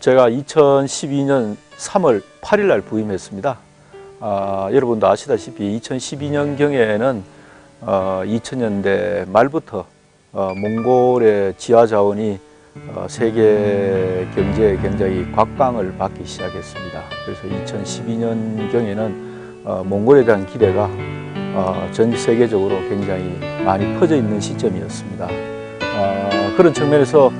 제가 2012년 3월 8일 날 부임했습니다. 아, 여러분도 아시다시피 2012년 경에는 어, 2000년대 말부터 어, 몽골의 지하 자원이 어, 세계 경제에 굉장히 곽광을 받기 시작했습니다. 그래서 2012년 경에는 어, 몽골에 대한 기대가 어, 전 세계적으로 굉장히 많이 퍼져 있는 시점이었습니다. 어, 그런 측면에서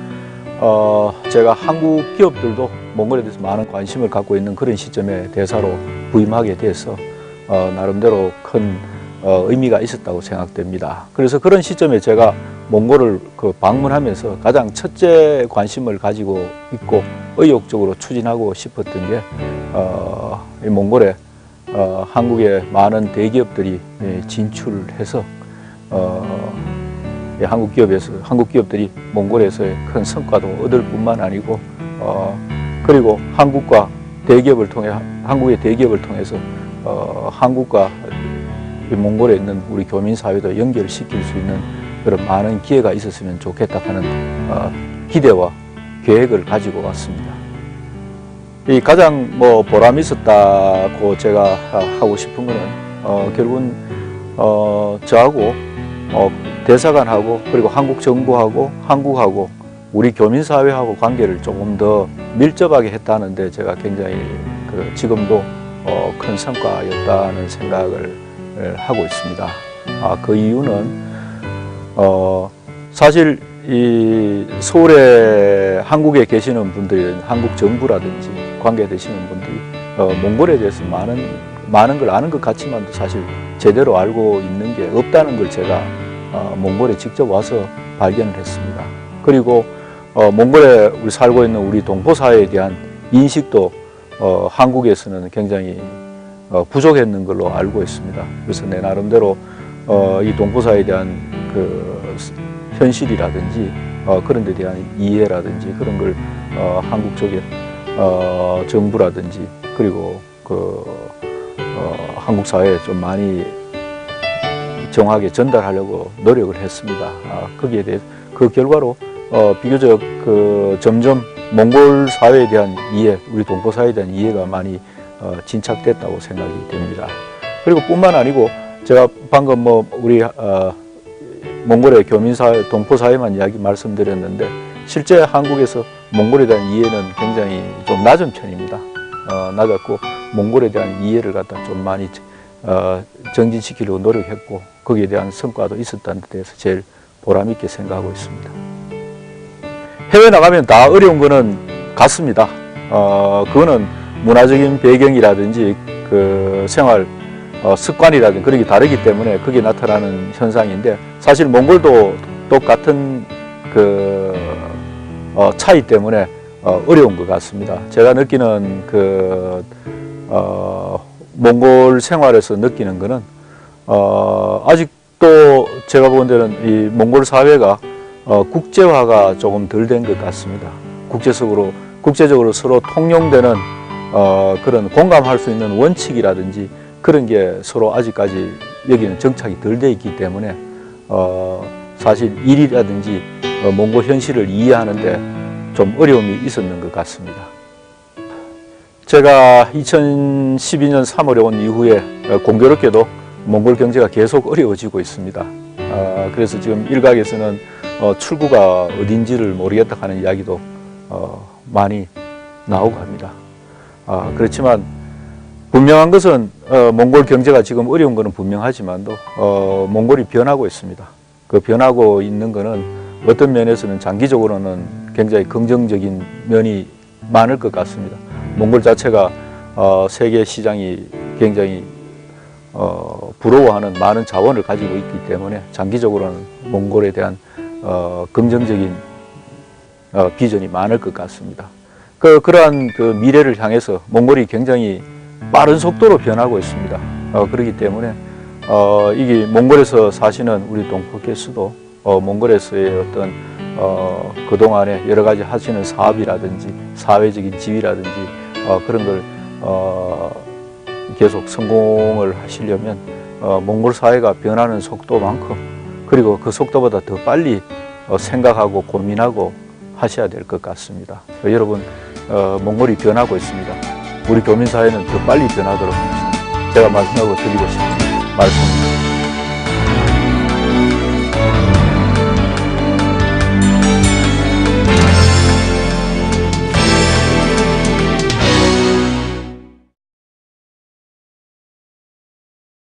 어, 제가 한국 기업들도 몽골에 대해서 많은 관심을 갖고 있는 그런 시점에 대사로 부임하게 돼서 어, 나름대로 큰 어, 의미가 있었다고 생각됩니다. 그래서 그런 시점에 제가 몽골을 그 방문하면서 가장 첫째 관심을 가지고 있고 의욕적으로 추진하고 싶었던 게 어, 이 몽골에 어, 한국의 많은 대기업들이 예, 진출해서 어, 예, 한국 기업에서 한국 기업들이 몽골에서의 큰 성과도 얻을 뿐만 아니고 어, 그리고 한국과 대기업을 통해 한국의 대기업을 통해서 어, 한국과 이 몽골에 있는 우리 교민 사회도 연결시킬 수 있는 그런 많은 기회가 있었으면 좋겠다 하는 어, 기대와 계획을 가지고 왔습니다. 이 가장 뭐 보람 있었다고 제가 하- 하고 싶은 거는 어, 결국은 어, 저하고 어, 대사관하고 그리고 한국 정부하고 한국하고 우리 교민 사회하고 관계를 조금 더 밀접하게 했다는데 제가 굉장히 그 지금도 어, 큰 성과였다는 생각을 에, 하고 있습니다. 아, 그 이유는 어, 사실 이 서울에 한국에 계시는 분들이 한국 정부라든지 관계되시는 분들이 어, 몽골에 대해서 많은 많은 걸 아는 것 같지만도 사실 제대로 알고 있는 게 없다는 걸 제가 어, 몽골에 직접 와서 발견을 했습니다. 그리고 어, 몽골에 우리 살고 있는 우리 동포 사회에 대한 인식도 어, 한국에서는 굉장히 어, 부족했는 걸로 알고 있습니다. 그래서 내 나름대로 어, 이 동포 사회에 대한 그 현실이라든지 어, 그런 데 대한 이해라든지 그런 걸 어, 한국 쪽에 어, 정부라든지 그리고 그 어, 한국 사회에 좀 많이 정확하게 전달하려고 노력을 했습니다. 아, 거기에 대해 그 결과로 어, 비교적 그 점점 몽골 사회에 대한 이해, 우리 동포 사회에 대한 이해가 많이 어, 진착됐다고 생각이 됩니다. 그리고 뿐만 아니고 제가 방금 뭐 우리 어, 몽골의 교민 사회, 동포 사회만 이야기 말씀드렸는데 실제 한국에서 몽골에 대한 이해는 굉장히 좀 낮은 편입니다. 어, 낮았고 몽골에 대한 이해를 갖다 좀 많이 어, 정진시키려고 노력했고 거기에 대한 성과도 있었다는 데 대해서 제일 보람 있게 생각하고 있습니다. 해외 나가면 다 어려운 거는 같습니다. 어, 그거는 문화적인 배경이라든지 그 생활 어, 습관이라든지 그런 게 다르기 때문에 그게 나타나는 현상인데 사실 몽골도 똑같은 그 어, 차이 때문에 어, 어려운 것 같습니다. 제가 느끼는 그 어, 몽골 생활에서 느끼는 거는 어, 아직도 제가 본 데는 이 몽골 사회가 어, 국제화가 조금 덜 된 것 같습니다. 국제적으로 국제적으로 서로 통용되는 어, 그런 공감할 수 있는 원칙이라든지 그런 게 서로 아직까지 여기는 정착이 덜 돼 있기 때문에 어, 사실 일이라든지 어, 몽골 현실을 이해하는데 좀 어려움이 있었는 것 같습니다. 제가 2012년 3월에 온 이후에 어, 공교롭게도 몽골 경제가 계속 어려워지고 있습니다. 어, 그래서 지금 일각에서는 어, 출구가 어딘지를 모르겠다 하는 이야기도 어, 많이 나오고 합니다. 아, 그렇지만 분명한 것은 어, 몽골 경제가 지금 어려운 것은 분명하지만도 어, 몽골이 변하고 있습니다. 그 변하고 있는 것은 어떤 면에서는 장기적으로는 굉장히 긍정적인 면이 많을 것 같습니다. 몽골 자체가 어, 세계 시장이 굉장히 어, 부러워하는 많은 자원을 가지고 있기 때문에 장기적으로는 몽골에 대한 어, 긍정적인 어, 비전이 많을 것 같습니다. 그, 그러한 그 미래를 향해서 몽골이 굉장히 빠른 속도로 변하고 있습니다. 어, 그렇기 때문에 어, 이게 몽골에서 사시는 우리 동포께서도 어, 몽골에서의 어떤 어, 그동안에 여러 가지 하시는 사업이라든지 사회적인 지위라든지 어, 그런 걸 어, 계속 성공을 하시려면 어, 몽골 사회가 변하는 속도만큼 그리고 그 속도보다 더 빨리 어, 생각하고 고민하고 하셔야 될 것 같습니다. 여러분 어, 몽골이 변하고 있습니다. 우리 교민 사회는 더 빨리 변하도록 제가 마지막으로 드리고 싶은 말씀입니다.